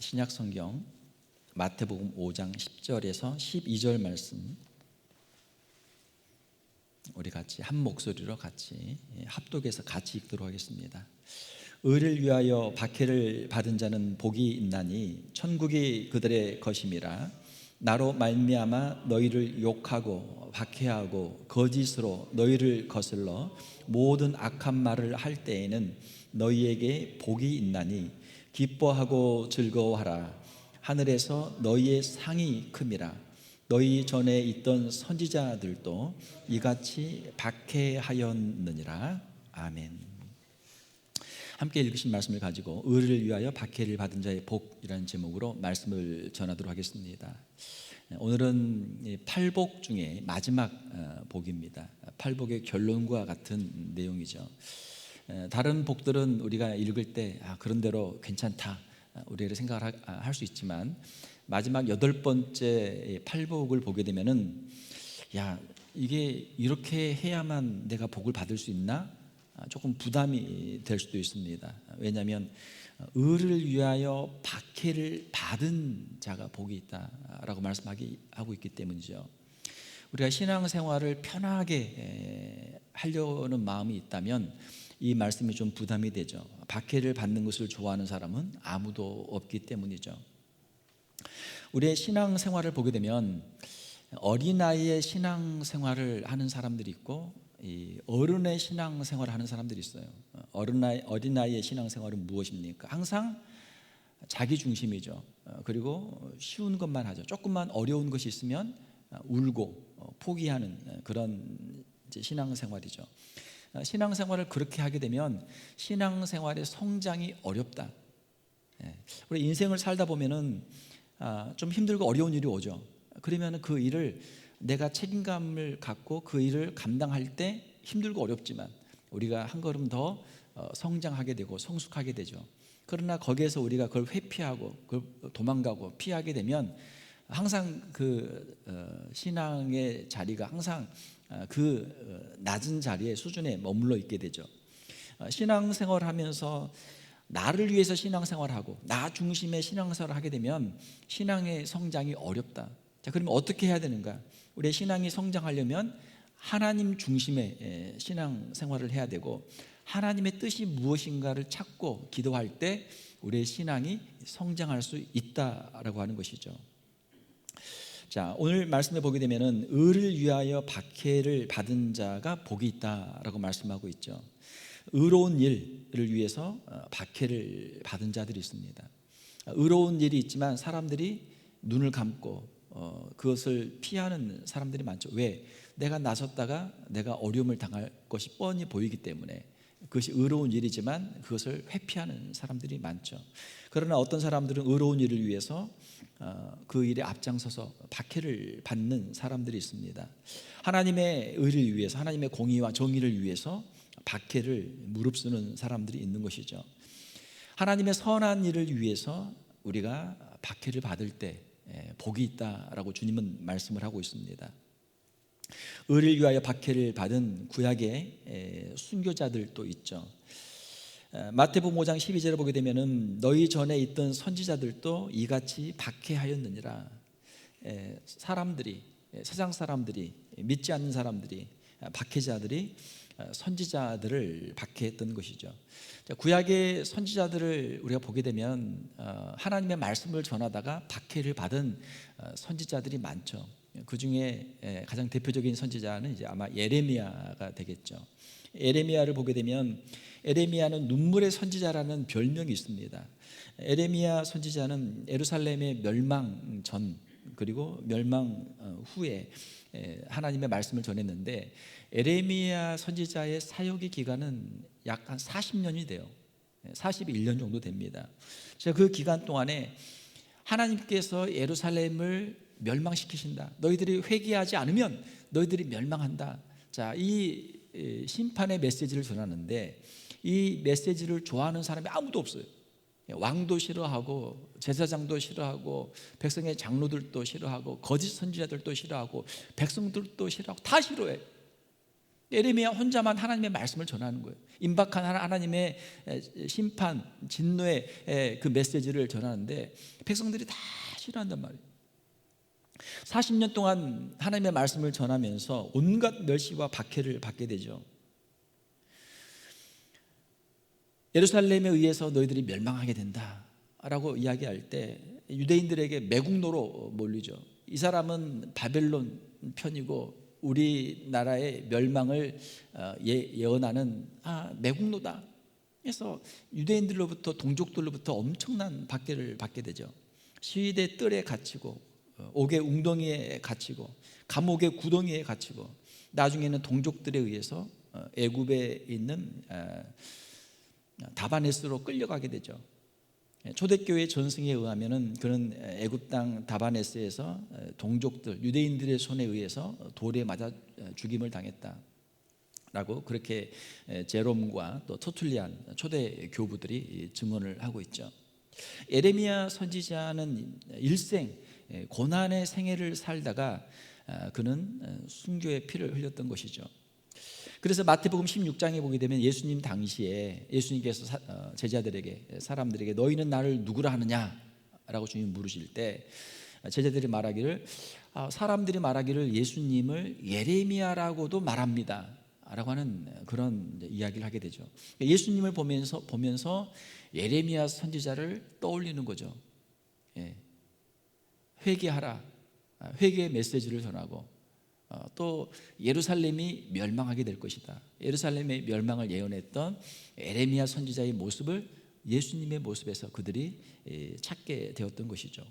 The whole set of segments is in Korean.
신약 성경 마태복음 5장 10절에서 12절 말씀 우리 같이 한 목소리로 같이 예, 합독해서 같이 읽도록 하겠습니다. 의를 위하여 박해를 받은 자는 복이 있나니 천국이 그들의 것임이라 나로 말미암아 너희를 욕하고 박해하고 거짓으로 너희를 거슬러 모든 악한 말을 할 때에는 너희에게 복이 있나니 기뻐하고 즐거워하라 하늘에서 너희의 상이 큼이라 너희 전에 있던 선지자들도 이같이 박해하였느니라 아멘. 함께 읽으신 말씀을 가지고 의를 위하여 박해를 받은 자의 복이라는 제목으로 말씀을 전하도록 하겠습니다. 오늘은 팔복 중에 마지막 어, 복입니다. 팔복의 결론과 같은 내용이죠. 다른 복들은 우리가 읽을 때 아, 그런 대로 괜찮다 우리가 생각을 할 수 있지만 마지막 여덟 번째 팔복을 보게 되면은 야 이게 이렇게 해야만 내가 복을 받을 수 있나 아, 조금 부담이 될 수도 있습니다. 왜냐하면 의를 위하여 박해를 받은 자가 복이 있다라고 말씀하기 하고 있기 때문이죠. 우리가 신앙생활을 편하게 하려는 마음이 있다면 이 말씀이 좀 부담이 되죠. 박해를 받는 것을 좋아하는 사람은 아무도 없기 때문이죠. 우리의 신앙 생활을 보게 되면 어린아이의 신앙 생활을 하는 사람들이 있고 어른의 신앙 생활을 하는 사람들이 있어요. 어른아이, 어린아이의 신앙 생활은 무엇입니까? 항상 자기 중심이죠. 그리고 쉬운 것만 하죠. 조금만 어려운 것이 있으면 울고 포기하는 그런 신앙 생활이죠. 신앙생활을 그렇게 하게 되면 신앙생활의 성장이 어렵다. 우리 인생을 살다 보면은 좀 힘들고 어려운 일이 오죠. 그러면 그 일을 내가 책임감을 갖고 그 일을 감당할 때 힘들고 어렵지만 우리가 한 걸음 더 어, 성장하게 되고 성숙하게 되죠. 그러나 거기에서 우리가 그걸 회피하고 그걸 도망가고 피하게 되면 항상 그 어, 신앙의 자리가 항상 어, 그 낮은 자리에 수준에 머물러 있게 되죠. 신앙생활 하면서 나를 위해서 신앙생활하고 나 중심의 신앙생활을 하게 되면 신앙의 성장이 어렵다. 자, 그러면 어떻게 해야 되는가? 우리의 신앙이 성장하려면 하나님 중심의 신앙 생활을 해야 되고 하나님의 뜻이 무엇인가를 찾고 기도할 때 우리의 신앙이 성장할 수 있다라고 하는 것이죠. 자, 오늘 말씀에 보게 되면은 의를 위하여 박해를 받은 자가 복이 있다라고 말씀하고 있죠. 의로운 일을 위해서 어, 박해를 받은 자들이 있습니다. 의로운 일이 있지만 사람들이 눈을 감고 어, 그것을 피하는 사람들이 많죠. 왜? 내가 나섰다가 내가 어려움을 당할 것이 뻔히 보이기 때문에 그것이 의로운 일이지만 그것을 회피하는 사람들이 많죠. 그러나 어떤 사람들은 의로운 일을 위해서 어, 그 일에 앞장서서 박해를 받는 사람들이 있습니다. 하나님의 의를 위해서 하나님의 공의와 정의를 위해서 박해를 무릅쓰는 사람들이 있는 것이죠. 하나님의 선한 일을 위해서 우리가 박해를 받을 때 예, 복이 있다라고 주님은 말씀을 하고 있습니다. 의를 위하여 박해를 받은 구약의 예, 순교자들도 있죠. 예, 마태복음 5장 12절을 보게 되면은 너희 전에 있던 선지자들도 이같이 박해하였느니라. 사람들이 세상 사람들이 믿지 않는 사람들이 박해자들이 선지자들을 박해했던 것이죠. 구약의 선지자들을 우리가 보게 되면 어, 하나님의 말씀을 전하다가 박해를 받은 어, 선지자들이 많죠. 그 중에 가장 대표적인 선지자는 이제 아마 예레미야가 되겠죠. 에레미야를 보게 되면 에레미야는 눈물의 선지자라는 별명이 있습니다. 에레미야 선지자는 에루살렘의 멸망 전 그리고 멸망 어, 후에 하나님의 말씀을 전했는데 에레미야 선지자의 사역의 기간은 약 한 40년이 돼요. 41년 정도 됩니다. 제가 그 기간 동안에 하나님께서 예루살렘을 멸망시키신다. 너희들이 회개하지 않으면 너희들이 멸망한다. 자, 이 심판의 메시지를 전하는데 이 메시지를 좋아하는 사람이 아무도 없어요. 왕도 싫어하고 제사장도 싫어하고 백성의 장로들도 싫어하고 거짓 선지자들도 싫어하고 백성들도 싫어하고 다 싫어해. 예레미야 혼자만 하나님의 말씀을 전하는 거예요. 임박한 하나님의 심판, 진노의 그 메시지를 전하는데 백성들이 다 싫어한단 말이에요. 40년 동안 하나님의 말씀을 전하면서 온갖 멸시와 박해를 받게 되죠. 예루살렘에 의해서 너희들이 멸망하게 된다 라고 이야기할 때 유대인들에게 매국노로 몰리죠. 이 사람은 바벨론 편이고 우리나라의 멸망을 어, 예, 예언하는 아, 매국노다. 그래서 유대인들로부터 동족들로부터 엄청난 박해를 받게 되죠. 시위대 뜰에 갇히고 어, 옥의 웅덩이에 갇히고 감옥의 구덩이에 갇히고 나중에는 동족들에 의해서 어, 애굽에 있는 다바네스로 끌려가게 되죠. 예, 초대교회 전승에 의하면은 그런 애굽 땅 다바네스에서 동족들 유대인들의 손에 의해서 돌에 맞아 죽임을 당했다라고 그렇게 제롬과 또 토툴리안 초대 교부들이 증언을 하고 있죠. 에레미야 선지자는 일생 고난의 생애를 살다가 아, 그는 순교의 피를 흘렸던 것이죠. 그래서 마태복음 16장에 보게 되면 예수님 당시에 예수님께서 어, 제자들에게 사람들에게 너희는 나를 누구라 하느냐라고 주님 물으실 때 제자들이 말하기를 아, 사람들이 말하기를 예수님을 예레미야라고도 말합니다. 라고 하는 그런 이야기를 하게 되죠. 예수님을 보면서 보면서 예레미야 선지자를 떠올리는 거죠. 예. 회개하라. 아, 회개의 메시지를 전하고 어, 또 예루살렘이 멸망하게 될 것이다. 예루살렘의 멸망을 예언했던 에레미야 선지자의 모습을 예수님의 모습에서 그들이 찾게 되었던 것이죠.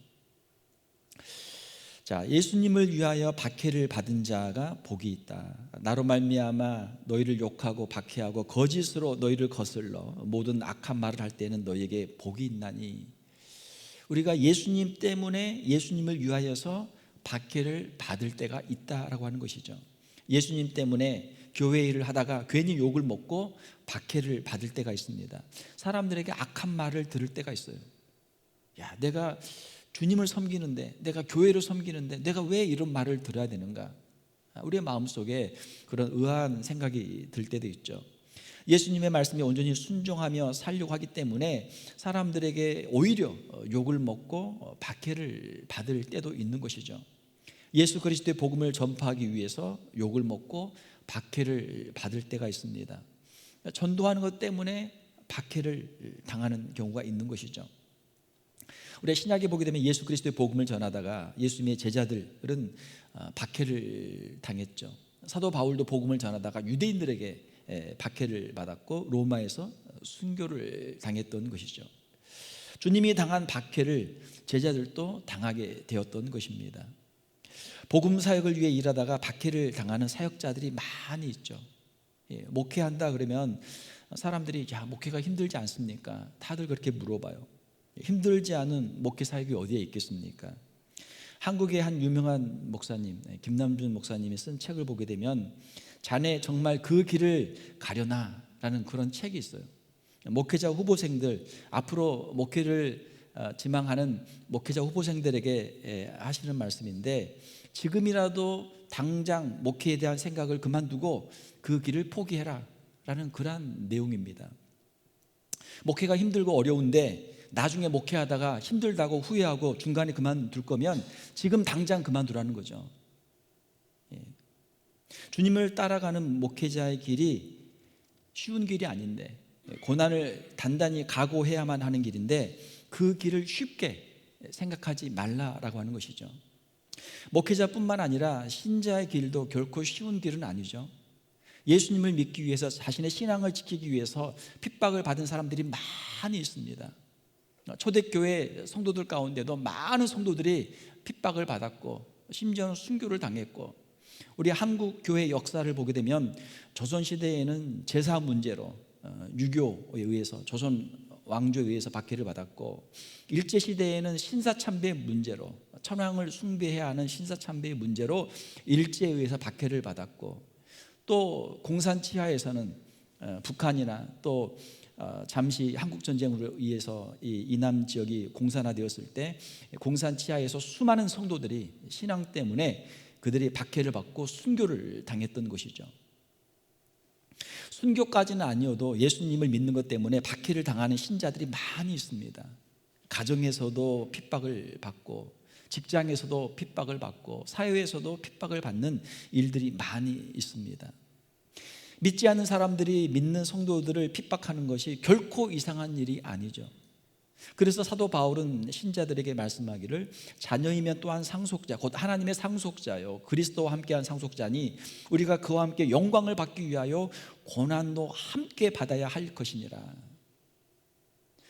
자, 예수님을 위하여 박해를 받은 자가 복이 있다. 나로 말미암아 너희를 욕하고 박해하고 거짓으로 너희를 거슬러 모든 악한 말을 할 때는 너희에게 복이 있나니. 우리가 예수님 때문에 예수님을 위하여서 박해를 받을 때가 있다라고 하는 것이죠. 예수님 때문에 교회 일을 하다가 괜히 욕을 먹고 박해를 받을 때가 있습니다. 사람들에게 악한 말을 들을 때가 있어요. 야, 내가 주님을 섬기는데, 내가 교회를 섬기는데, 내가 왜 이런 말을 들어야 되는가? 우리의 마음속에 그런 의아한 생각이 들 때도 있죠. 예수님의 말씀에 온전히 순종하며 살려고 하기 때문에 사람들에게 오히려 욕을 먹고 박해를 받을 때도 있는 것이죠. 예수 그리스도의 복음을 전파하기 위해서 욕을 먹고 박해를 받을 때가 있습니다. 전도하는 것 때문에 박해를 당하는 경우가 있는 것이죠. 우리 신약에 보게 되면 예수 그리스도의 복음을 전하다가 예수님의 제자들은 어, 박해를 당했죠. 사도 바울도 복음을 전하다가 유대인들에게 박해를 받았고 로마에서 순교를 당했던 것이죠. 주님이 당한 박해를 제자들도 당하게 되었던 것입니다. 복음 사역을 위해 일하다가 박해를 당하는 사역자들이 많이 있죠. 예, 목회한다 그러면 사람들이 야 목회가 힘들지 않습니까? 다들 그렇게 물어봐요. 힘들지 않은 목회 사역이 어디에 있겠습니까? 한국의 한 유명한 목사님 예, 김남준 목사님이 쓴 책을 보게 되면 자네 정말 그 길을 가려나라는 그런 책이 있어요. 목회자 후보생들 앞으로 목회를 어, 지망하는 목회자 후보생들에게 예, 하시는 말씀인데 지금이라도 당장 목회에 대한 생각을 그만두고 그 길을 포기해라 라는 그러한 내용입니다. 목회가 힘들고 어려운데 나중에 목회하다가 힘들다고 후회하고 중간에 그만둘 거면 지금 당장 그만두라는 거죠. 예. 주님을 따라가는 목회자의 길이 쉬운 길이 아닌데 고난을 단단히 각오해야만 하는 길인데 그 길을 쉽게 생각하지 말라라고 하는 것이죠. 목회자뿐만 아니라 신자의 길도 결코 쉬운 길은 아니죠. 예수님을 믿기 위해서 자신의 신앙을 지키기 위해서 핍박을 받은 사람들이 많이 있습니다. 초대교회 성도들 가운데도 많은 성도들이 핍박을 받았고 심지어는 순교를 당했고 우리 한국 교회 역사를 보게 되면 조선 시대에는 제사 문제로 어, 유교에 의해서 조선 왕조에 의해서 박해를 받았고 일제 시대에는 신사참배 문제로 천황을 숭배해야 하는 신사참배의 문제로 일제에 의해서 박해를 받았고 또 공산 치하에서는 어, 북한이나 또 어, 잠시 한국 전쟁으로 의해서 이 이남 지역이 공산화되었을 때 공산 치하에서 수많은 성도들이 신앙 때문에 그들이 박해를 받고 순교를 당했던 것이죠. 순교까지는 아니어도 예수님을 믿는 것 때문에 박해를 당하는 신자들이 많이 있습니다. 가정에서도 핍박을 받고 직장에서도 핍박을 받고 사회에서도 핍박을 받는 일들이 많이 있습니다. 믿지 않는 사람들이 믿는 성도들을 핍박하는 것이 결코 이상한 일이 아니죠. 그래서 사도 바울은 신자들에게 말씀하기를 자녀이면 또한 상속자 곧 하나님의 상속자요 그리스도와 함께한 상속자니 우리가 그와 함께 영광을 받기 위하여 고난도 함께 받아야 할 것이니라.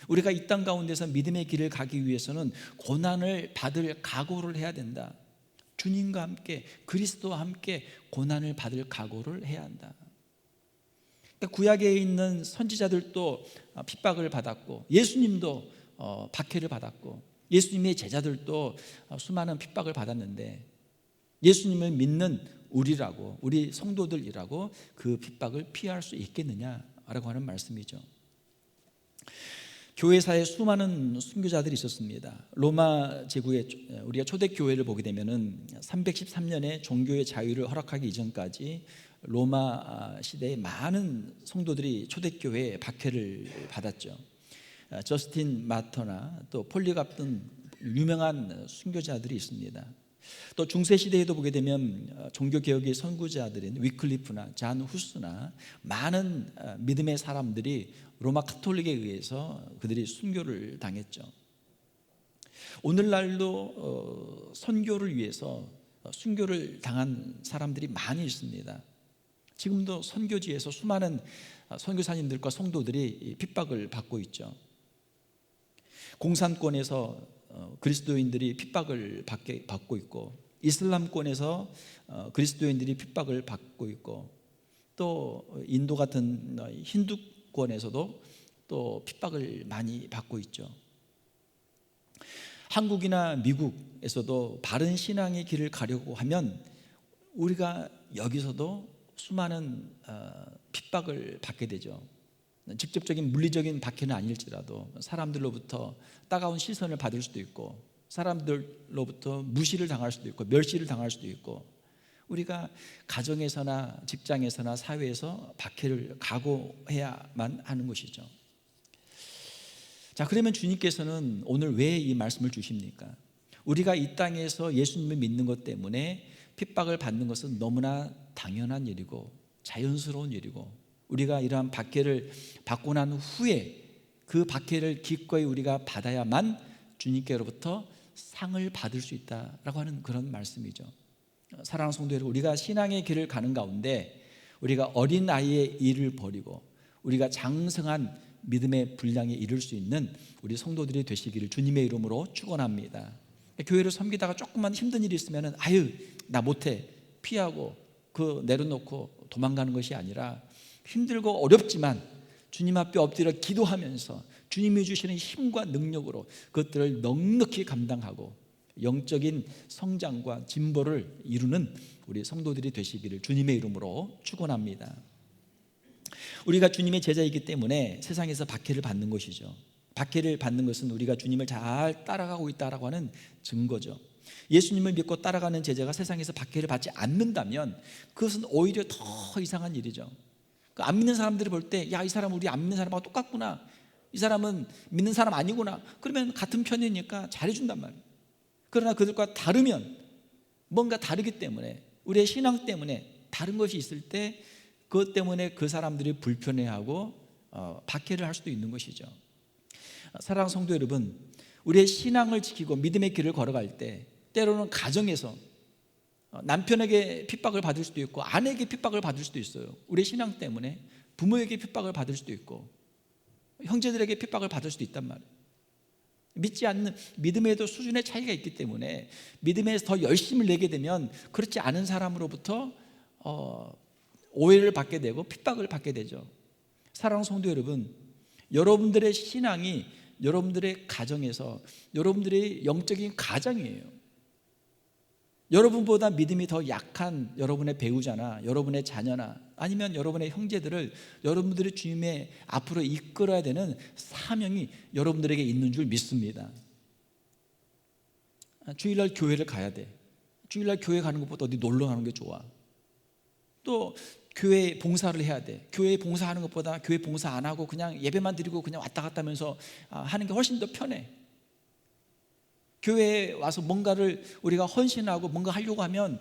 우리가 이 땅 가운데서 믿음의 길을 가기 위해서는 고난을 받을 각오를 해야 된다. 주님과 함께 그리스도와 함께 고난을 받을 각오를 해야 한다 구약에 있는 선지자들도 핍박을 받았고 예수님도 어, 박해를 받았고 예수님의 제자들도 어, 수많은 핍박을 받았는데 예수님을 믿는 우리라고 우리 성도들이라고 그 핍박을 피할 수 있겠느냐라고 하는 말씀이죠. 교회사에 수많은 순교자들이 있었습니다. 로마 제국의 우리가 초대 교회를 보게 되면은 313년에 종교의 자유를 허락하기 이전까지 로마 시대에 많은 성도들이 초대 교회에 박해를 받았죠. 아, 저스틴 마터나 또 폴리갑 등 유명한 순교자들이 있습니다. 또 중세 시대에도 보게 되면 어, 종교 개혁의 선구자들인 위클리프나 잔 후스나 많은 어, 믿음의 사람들이 로마 카톨릭에 의해서 그들이 순교를 당했죠. 오늘날도 어, 선교를 위해서 순교를 당한 사람들이 많이 있습니다. 지금도 선교지에서 수많은 선교사님들과 성도들이 핍박을 받고 있죠. 공산권에서 어, 그리스도인들이 핍박을 받고 있고 이슬람권에서 어, 그리스도인들이 핍박을 받고 있고 또 인도 같은 힌두권에서도 또 핍박을 많이 받고 있죠. 한국이나 미국에서도 바른 신앙의 길을 가려고 하면 우리가 여기서도 수많은 어, 핍박을 받게 되죠. 직접적인 물리적인 박해는 아닐지라도 사람들로부터 따가운 시선을 받을 수도 있고 사람들로부터 무시를 당할 수도 있고 멸시를 당할 수도 있고 우리가 가정에서나 직장에서나 사회에서 박해를 각오해야만 하는 것이죠. 자, 그러면 주님께서는 오늘 왜 이 말씀을 주십니까? 우리가 이 땅에서 예수님을 믿는 것 때문에 핍박을 받는 것은 너무나 당연한 일이고 자연스러운 일이고 우리가 이러한 박해를 받고 난 후에 그 박해를 기꺼이 우리가 받아야만 주님께로부터 상을 받을 수 있다라고 하는 그런 말씀이죠. 사랑하는 성도 여러분, 우리가 신앙의 길을 가는 가운데 우리가 어린 아이의 일을 버리고 우리가 장성한 믿음의 분량에 이를 수 있는 우리 성도들이 되시기를 주님의 이름으로 축원합니다. 교회를 섬기다가 조금만 힘든 일이 있으면 아유 나 못해 피하고 그 내려놓고 도망가는 것이 아니라 힘들고 어렵지만 주님 앞에 엎드려 기도하면서 주님이 주시는 힘과 능력으로 그것들을 넉넉히 감당하고 영적인 성장과 진보를 이루는 우리 성도들이 되시기를 주님의 이름으로 축원합니다. 우리가 주님의 제자이기 때문에 세상에서 박해를 받는 것이죠. 박해를 받는 것은 우리가 주님을 잘 따라가고 있다라고 하는 증거죠. 예수님을 믿고 따라가는 제자가 세상에서 박해를 받지 않는다면 그것은 오히려 더 이상한 일이죠. 그안 믿는 사람들이 볼 때, 야, 이 사람 우리 안 믿는 사람하고 똑같구나. 이 사람은 믿는 사람 아니구나. 그러면 같은 편이니까 잘해준단 말이에요. 그러나 그들과 다르면 뭔가 다르기 때문에 우리의 신앙 때문에 다른 것이 있을 때 그것 때문에 그 사람들이 불편해하고 어, 박해를 할 수도 있는 것이죠. 사랑 성도 여러분, 우리의 신앙을 지키고 믿음의 길을 걸어갈 때 때로는 가정에서 어, 남편에게 핍박을 받을 수도 있고 아내에게 핍박을 받을 수도 있어요. 우리 신앙 때문에 부모에게 핍박을 받을 수도 있고 형제들에게 핍박을 받을 수도 있단 말이에요. 믿지 않는 믿음에도 수준의 차이가 있기 때문에 믿음에서 더 열심을 내게 되면 그렇지 않은 사람으로부터 어, 오해를 받게 되고 핍박을 받게 되죠. 사랑 성도 여러분, 여러분들의 신앙이 여러분들의 가정에서 여러분들의 영적인 가장이에요. 여러분보다 믿음이 더 약한 여러분의 배우자나 여러분의 자녀나 아니면 여러분의 형제들을 여러분들이 주님의 앞으로 이끌어야 되는 사명이 여러분들에게 있는 줄 믿습니다. 주일날 교회를 가야 돼. 주일날 교회 가는 것보다 어디 놀러 가는 게 좋아. 또 교회 봉사를 해야 돼. 교회 봉사하는 것보다 교회 봉사 안 하고 그냥 예배만 드리고 그냥 왔다 갔다 하면서 아, 하는 게 훨씬 더 편해. 교회에 와서 뭔가를 우리가 헌신하고 뭔가 하려고 하면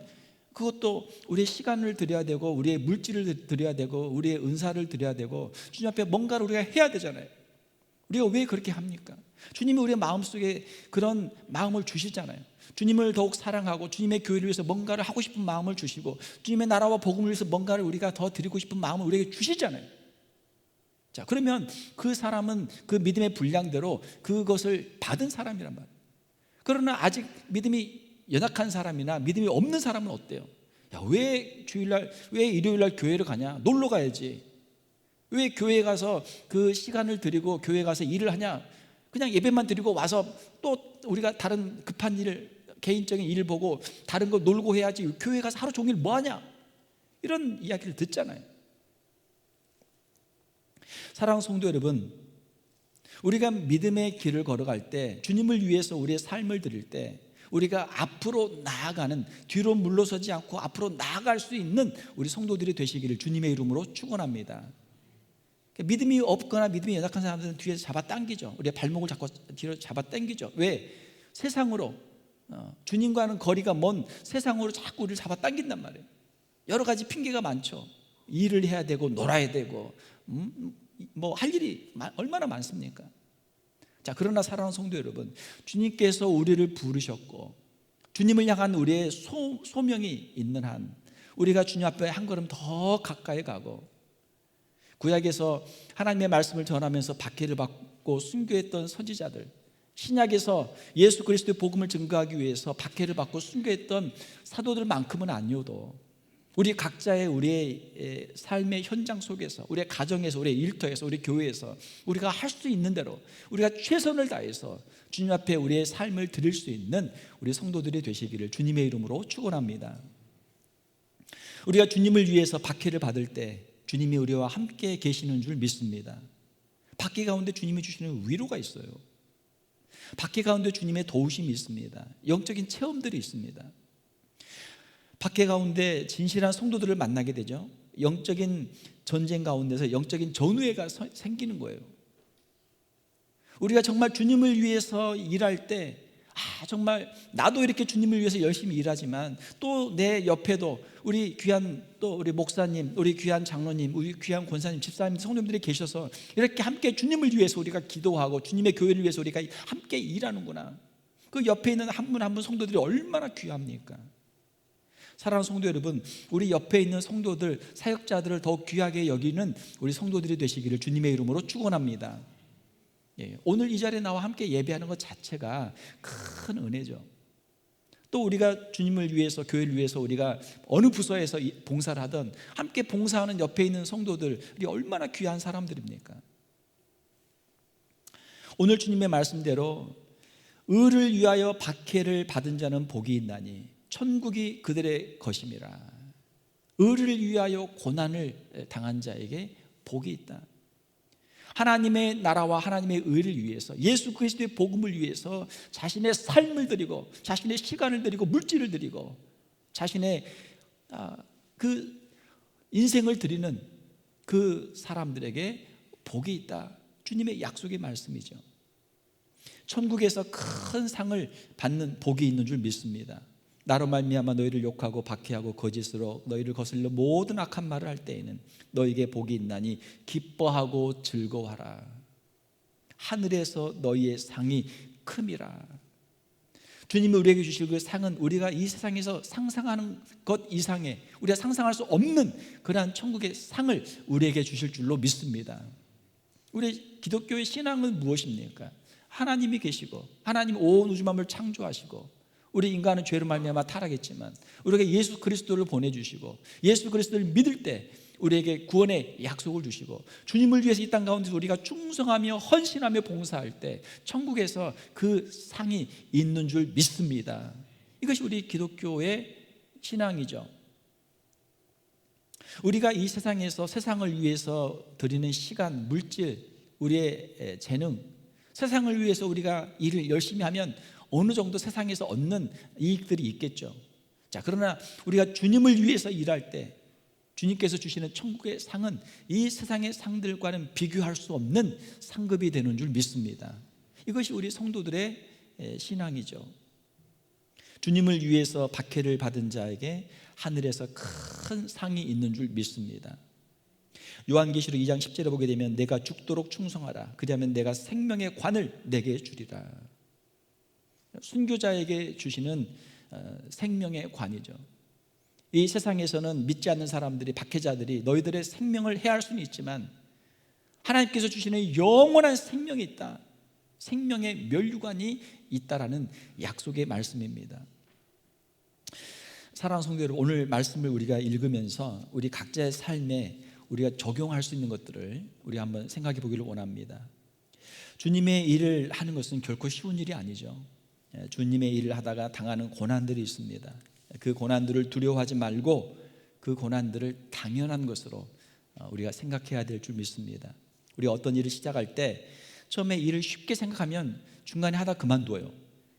그것도 우리의 시간을 드려야 되고 우리의 물질을 드려야 되고 우리의 은사를 드려야 되고 주님 앞에 뭔가를 우리가 해야 되잖아요. 우리가 왜 그렇게 합니까? 주님이 우리의 마음속에 그런 마음을 주시잖아요. 주님을 더욱 사랑하고 주님의 교회를 위해서 뭔가를 하고 싶은 마음을 주시고 주님의 나라와 복음을 위해서 뭔가를 우리가 더 드리고 싶은 마음을 우리에게 주시잖아요. 자, 그러면 그 사람은 그 믿음의 분량대로 그것을 받은 사람이란 말이에요. 그러나 아직 믿음이 연약한 사람이나 믿음이 없는 사람은 어때요? 야, 왜 주일날, 왜 일요일날 교회를 가냐? 놀러 가야지. 왜 교회에 가서 그 시간을 드리고 교회에 가서 일을 하냐? 그냥 예배만 드리고 와서 또 우리가 다른 급한 일, 개인적인 일 보고 다른 거 놀고 해야지. 교회 가서 하루 종일 뭐 하냐? 이런 이야기를 듣잖아요. 사랑하는 성도 여러분, 우리가 믿음의 길을 걸어갈 때 주님을 위해서 우리의 삶을 드릴 때 우리가 앞으로 나아가는 뒤로 물러서지 않고 앞으로 나아갈 수 있는 우리 성도들이 되시기를 주님의 이름으로 축원합니다. 믿음이 없거나 믿음이 연약한 사람들은 뒤에서 잡아 당기죠. 우리의 발목을 잡고 뒤로 잡아 당기죠. 왜? 세상으로 어, 주님과는 거리가 먼 세상으로 자꾸 우리를 잡아 당긴단 말이에요. 여러 가지 핑계가 많죠. 일을 해야 되고 놀아야 되고 음, 뭐 할 일이 얼마나 많습니까? 자, 그러나 사랑하는 성도 여러분, 주님께서 우리를 부르셨고 주님을 향한 우리의 소, 소명이 있는 한 우리가 주님 앞에 한 걸음 더 가까이 가고 구약에서 하나님의 말씀을 전하면서 박해를 받고 순교했던 선지자들 신약에서 예수 그리스도의 복음을 증거하기 위해서 박해를 받고 순교했던 사도들만큼은 아니어도 우리 각자의 우리의 삶의 현장 속에서 우리의 가정에서 우리의 일터에서 우리 교회에서 우리가 할 수 있는 대로 우리가 최선을 다해서 주님 앞에 우리의 삶을 드릴 수 있는 우리 성도들이 되시기를 주님의 이름으로 축원합니다. 우리가 주님을 위해서 박해를 받을 때 주님이 우리와 함께 계시는 줄 믿습니다. 박해 가운데 주님이 주시는 위로가 있어요. 박해 가운데 주님의 도우심이 있습니다. 영적인 체험들이 있습니다. 박해 가운데 진실한 성도들을 만나게 되죠. 영적인 전쟁 가운데서 영적인 전우회가 생기는 거예요. 우리가 정말 주님을 위해서 일할 때, 아, 정말 나도 이렇게 주님을 위해서 열심히 일하지만 또 내 옆에도 우리 귀한 또 우리 목사님, 우리 귀한 장로님, 우리 귀한 권사님, 집사님, 성도님들이 계셔서 이렇게 함께 주님을 위해서 우리가 기도하고 주님의 교회를 위해서 우리가 함께 일하는구나. 그 옆에 있는 한 분 한분 성도들이 얼마나 귀합니까? 사랑하는 성도 여러분, 우리 옆에 있는 성도들, 사역자들을 더욱 귀하게 여기는 우리 성도들이 되시기를 주님의 이름으로 축원합니다. 예, 오늘 이 자리에 나와 함께 예배하는 것 자체가 큰 은혜죠. 또 우리가 주님을 위해서 교회를 위해서 우리가 어느 부서에서 봉사를 하든 함께 봉사하는 옆에 있는 성도들이 얼마나 귀한 사람들입니까? 오늘 주님의 말씀대로 의를 위하여 박해를 받은 자는 복이 있나니 천국이 그들의 것임이라. 의를 위하여 고난을 당한 자에게 복이 있다. 하나님의 나라와 하나님의 의를 위해서 예수 그리스도의 복음을 위해서 자신의 삶을 드리고 자신의 시간을 드리고 물질을 드리고 자신의 아, 그 인생을 드리는 그 사람들에게 복이 있다. 주님의 약속의 말씀이죠. 천국에서 큰 상을 받는 복이 있는 줄 믿습니다. 나로 말미암아 너희를 욕하고 박해하고 거짓으로 너희를 거슬려 모든 악한 말을 할 때에는 너희에게 복이 있나니 기뻐하고 즐거워하라. 하늘에서 너희의 상이 큼이라. 주님이 우리에게 주실 그 상은 우리가 이 세상에서 상상하는 것 이상의 우리가 상상할 수 없는 그러한 천국의 상을 우리에게 주실 줄로 믿습니다. 우리 기독교의 신앙은 무엇입니까? 하나님이 계시고 하나님 온 우주 만물 창조하시고 우리 인간은 죄로 말미암아 타락했지만 우리가 예수 그리스도를 보내주시고 예수 그리스도를 믿을 때 우리에게 구원의 약속을 주시고 주님을 위해서 이 땅 가운데서 우리가 충성하며 헌신하며 봉사할 때 천국에서 그 상이 있는 줄 믿습니다. 이것이 우리 기독교의 신앙이죠. 우리가 이 세상에서 세상을 위해서 드리는 시간, 물질, 우리의 재능, 세상을 위해서 우리가 일을 열심히 하면 어느 정도 세상에서 얻는 이익들이 있겠죠. 자, 그러나 우리가 주님을 위해서 일할 때 주님께서 주시는 천국의 상은 이 세상의 상들과는 비교할 수 없는 상급이 되는 줄 믿습니다. 이것이 우리 성도들의 에, 신앙이죠. 주님을 위해서 박해를 받은 자에게 하늘에서 큰 상이 있는 줄 믿습니다. 요한계시록 2장 10절에 보게 되면 내가 죽도록 충성하라. 그리하면 내가 생명의 관을 내게 주리라. 순교자에게 주시는 어, 생명의 관이죠. 이 세상에서는 믿지 않는 사람들이 박해자들이 너희들의 생명을 해할 수는 있지만 하나님께서 주시는 영원한 생명이 있다. 생명의 멸류관이 있다라는 약속의 말씀입니다. 사랑하는 성도 여러분, 오늘 말씀을 우리가 읽으면서 우리 각자의 삶에 우리가 적용할 수 있는 것들을 우리 한번 생각해 보기를 원합니다. 주님의 일을 하는 것은 결코 쉬운 일이 아니죠. 예, 주님의 일을 하다가 당하는 고난들이 있습니다. 그 고난들을 두려워하지 말고 그 고난들을 당연한 것으로 어, 우리가 생각해야 될 줄 믿습니다. 우리 어떤 일을 시작할 때 처음에 일을 쉽게 생각하면 중간에 하다 그만둬요.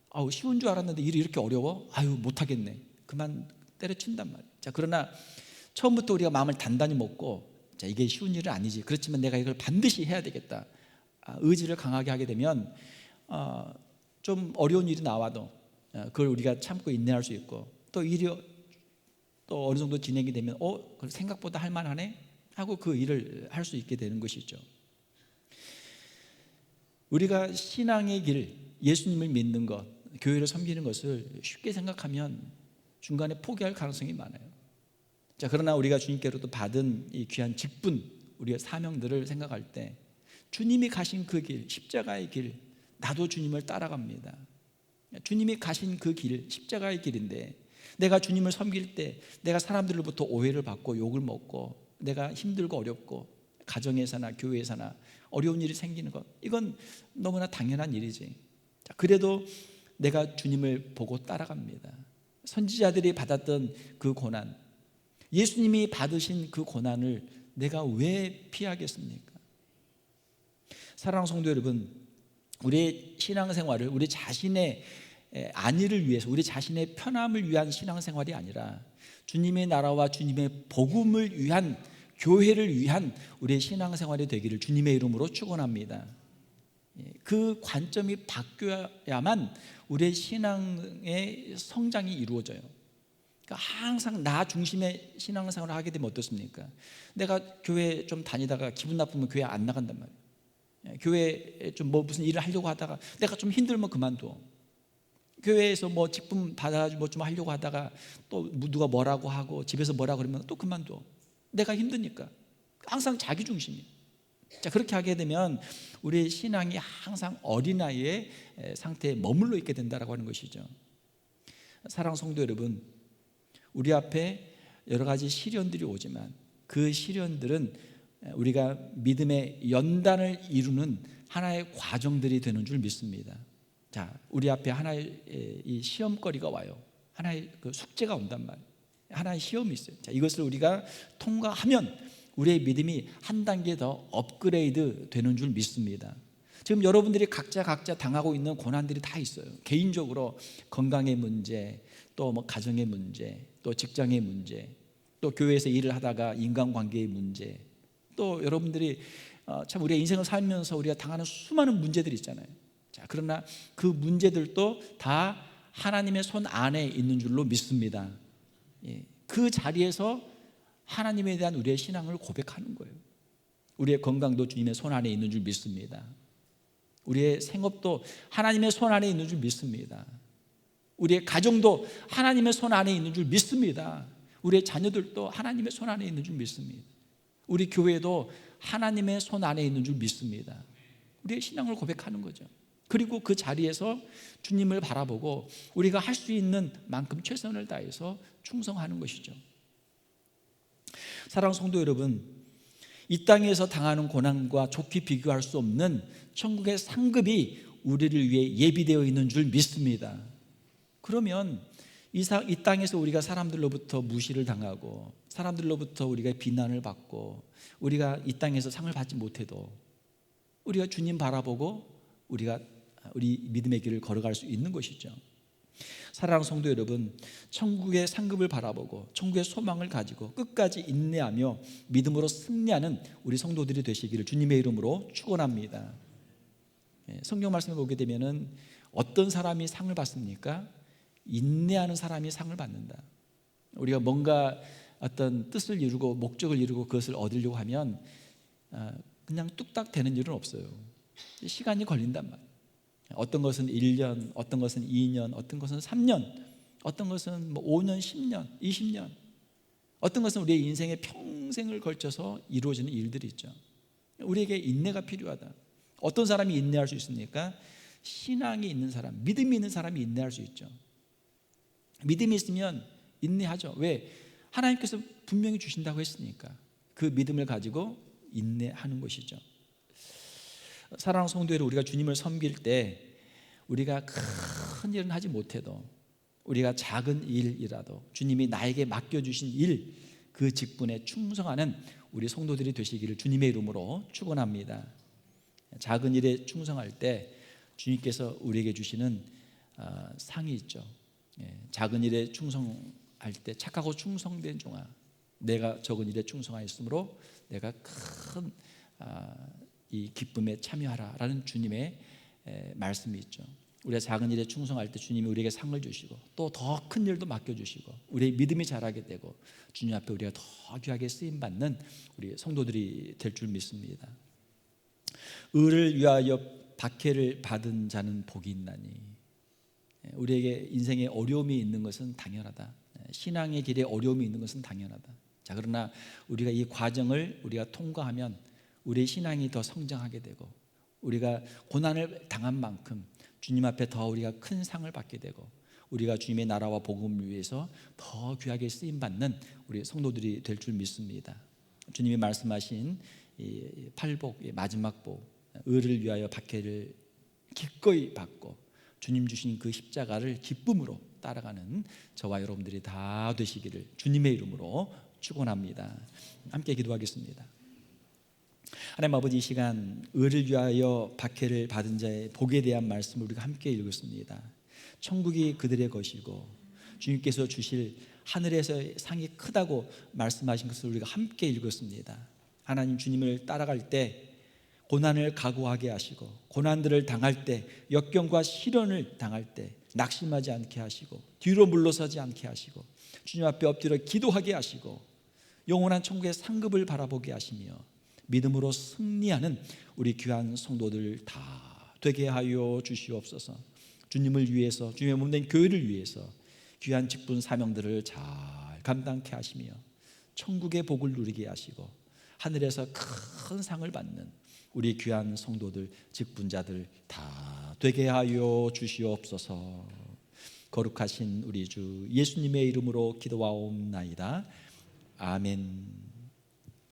아우 쉬운 줄 알았는데 일이 이렇게 어려워? 아유 못하겠네. 그만 때려친단 말이에요. 자 그러나 처음부터 우리가 마음을 단단히 먹고 자 이게 쉬운 일은 아니지. 그렇지만 내가 이걸 반드시 해야 되겠다. 아, 의지를 강하게 하게 되면 어, 좀 어려운 일이 나와도 어, 그걸 우리가 참고 인내할 수 있고 또 일이 또 어느 정도 진행이 되면 어 생각보다 할 만하네 하고 그 일을 할 수 있게 되는 것이죠. 우리가 신앙의 길, 예수님을 믿는 것, 교회를 섬기는 것을 쉽게 생각하면 중간에 포기할 가능성이 많아요. 자, 그러나 우리가 주님께로부터 받은 이 귀한 직분, 우리의 사명들을 생각할 때 주님이 가신 그 길, 십자가의 길, 나도 주님을 따라갑니다. 주님이 가신 그 길, 십자가의 길인데 내가 주님을 섬길 때 내가 사람들로부터 오해를 받고 욕을 먹고 내가 힘들고 어렵고 가정에서나 교회에서나 어려운 일이 생기는 것 이건 너무나 당연한 일이지. 자, 그래도 내가 주님을 보고 따라갑니다. 선지자들이 받았던 그 고난, 예수님이 받으신 그 고난을 내가 왜 피하겠습니까? 사랑하는 성도 여러분, 우리의 신앙생활을 우리 자신의 안위를 위해서 우리 자신의 편함을 위한 신앙생활이 아니라 주님의 나라와 주님의 복음을 위한 교회를 위한 우리의 신앙생활이 되기를 주님의 이름으로 축원합니다. 예, 그 관점이 바뀌어야만 우리의 신앙의 성장이 이루어져요. 그러니까 항상 나 중심의 신앙생활을 하게 되면 어떻습니까? 내가 교회 좀 다니다가 기분 나쁘면 교회 안 나간단 말이에요. 예, 교회에 좀뭐 무슨 일을 하려고 하다가 내가 좀 힘들면 그만둬. 교회에서 뭐 직분 받아가지고 뭐 좀 하려고 하다가 또 누가 뭐라고 하고 집에서 뭐라 그러면 또 그만둬. 내가 힘드니까. 항상 자기 중심이. 자, 그렇게 하게 되면 우리의 신앙이 항상 어린아이의 상태에 머물러 있게 된다라고 하는 것이죠. 사랑 성도 여러분, 우리 앞에 여러 가지 시련들이 오지만 그 시련들은 우리가 믿음의 연단을 이루는 하나의 과정들이 되는 줄 믿습니다. 자, 우리 앞에 하나의 이 시험거리가 와요. 하나의 그 숙제가 온단 말이에요. 하나의 시험이 있어요. 자, 이것을 우리가 통과하면 우리의 믿음이 한 단계 더 업그레이드 되는 줄 믿습니다. 지금 여러분들이 각자 각자 당하고 있는 고난들이 다 있어요. 개인적으로 건강의 문제, 또 뭐 가정의 문제, 또 직장의 문제, 또 교회에서 일을 하다가 인간관계의 문제, 또 여러분들이 어, 참 우리의 인생을 살면서 우리가 당하는 수많은 문제들이 있잖아요. 자, 그러나 그 문제들도 다 하나님의 손 안에 있는 줄로 믿습니다. 예, 그 자리에서 하나님에 대한 우리의 신앙을 고백하는 거예요. 우리의 건강도 주님의 손 안에 있는 줄 믿습니다. 우리의 생업도 하나님의 손 안에 있는 줄 믿습니다. 우리의 가정도 하나님의 손 안에 있는 줄 믿습니다. 우리의 자녀들도 하나님의 손 안에 있는 줄 믿습니다. 우리 교회도 하나님의 손 안에 있는 줄 믿습니다. 우리의 신앙을 고백하는 거죠. 그리고 그 자리에서 주님을 바라보고 우리가 할 수 있는 만큼 최선을 다해서 충성하는 것이죠. 사랑 성도 여러분, 이 땅에서 당하는 고난과 좋게 비교할 수 없는 천국의 상급이 우리를 위해 예비되어 있는 줄 믿습니다. 그러면 이, 사, 이 땅에서 우리가 사람들로부터 무시를 당하고 사람들로부터 우리가 비난을 받고 우리가 이 땅에서 상을 받지 못해도 우리가 주님 바라보고 우리가 우리 믿음의 길을 걸어갈 수 있는 것이죠. 사랑하는 성도 여러분, 천국의 상급을 바라보고 천국의 소망을 가지고 끝까지 인내하며 믿음으로 승리하는 우리 성도들이 되시기를 주님의 이름으로 축원합니다. 예, 성경 말씀을 보게 되면은 어떤 사람이 상을 받습니까? 인내하는 사람이 상을 받는다. 우리가 뭔가 어떤 뜻을 이루고 목적을 이루고 그것을 얻으려고 하면 아, 그냥 뚝딱 되는 일은 없어요. 시간이 걸린단 말이에요. 어떤 것은 1년, 어떤 것은 2년, 어떤 것은 3년, 어떤 것은 뭐 5년, 10년, 20년. 어떤 것은 우리의 인생의 평생을 걸쳐서 이루어지는 일들이 있죠. 우리에게 인내가 필요하다. 어떤 사람이 인내할 수 있습니까? 신앙이 있는 사람, 믿음이 있는 사람이 인내할 수 있죠. 믿음이 있으면 인내하죠. 왜? 하나님께서 분명히 주신다고 했으니까 그 믿음을 가지고 인내하는 것이죠. 사랑하는 성도들 우리가 주님을 섬길 때 우리가 큰 일은 하지 못해도 우리가 작은 일이라도 주님이 나에게 맡겨 주신 일 그 직분에 충성하는 우리 성도들이 되시기를 주님의 이름으로 축원합니다. 작은 일에 충성할 때 주님께서 우리에게 주시는 어, 상이 있죠. 예, 작은 일에 충성할 때 착하고 충성된 종아, 내가 적은 일에 충성하였으므로 내가 큰이 아, 기쁨에 참여하라라는 주님의 말씀이 있죠. 우리가 작은 일에 충성할 때 주님이 우리에게 상을 주시고 또 더 큰 일도 맡겨 주시고 우리의 믿음이 자라게 되고 주님 앞에 우리가 더 귀하게 쓰임 받는 우리 성도들이 될 줄 믿습니다. 의를 위하여 박해를 받은 자는 복이 있나니 우리에게 인생에 어려움이 있는 것은 당연하다. 신앙의 길에 어려움이 있는 것은 당연하다. 자 그러나 우리가 이 과정을 우리가 통과하면 우리의 신앙이 더 성장하게 되고 우리가 고난을 당한 만큼 주님 앞에 더 우리가 큰 상을 받게 되고 우리가 주님의 나라와 복음을 위해서 더 귀하게 쓰임 받는 우리 성도들이 될 줄 믿습니다. 주님이 말씀하신 이 팔복 마지막 복 의를 위하여 박해를 기꺼이 받고 주님 주신 그 십자가를 기쁨으로 따라가는 저와 여러분들이 다 되시기를 주님의 이름으로 축원합니다. 함께 기도하겠습니다. 하나님 아버지 이 시간 의를 위하여 박해를 받은 자의 복에 대한 말씀을 우리가 함께 읽었습니다. 천국이 그들의 것이고 주님께서 주실 하늘에서 상이 크다고 말씀하신 것을 우리가 함께 읽었습니다. 하나님 주님을 따라갈 때 고난을 각오하게 하시고 고난들을 당할 때 역경과 시련을 당할 때 낙심하지 않게 하시고 뒤로 물러서지 않게 하시고 주님 앞에 엎드려 기도하게 하시고 영원한 천국의 상급을 바라보게 하시며 믿음으로 승리하는 우리 귀한 성도들 다 되게 하여 주시옵소서. 주님을 위해서 주님의 몸된 교회를 위해서 귀한 직분 사명들을 잘 감당케 하시며 천국의 복을 누리게 하시고 하늘에서 큰 상을 받는 우리 귀한 성도들 직분자들 다 되게 하여 주시옵소서. 거룩하신 우리 주 예수님의 이름으로 기도하옵나이다. 아멘.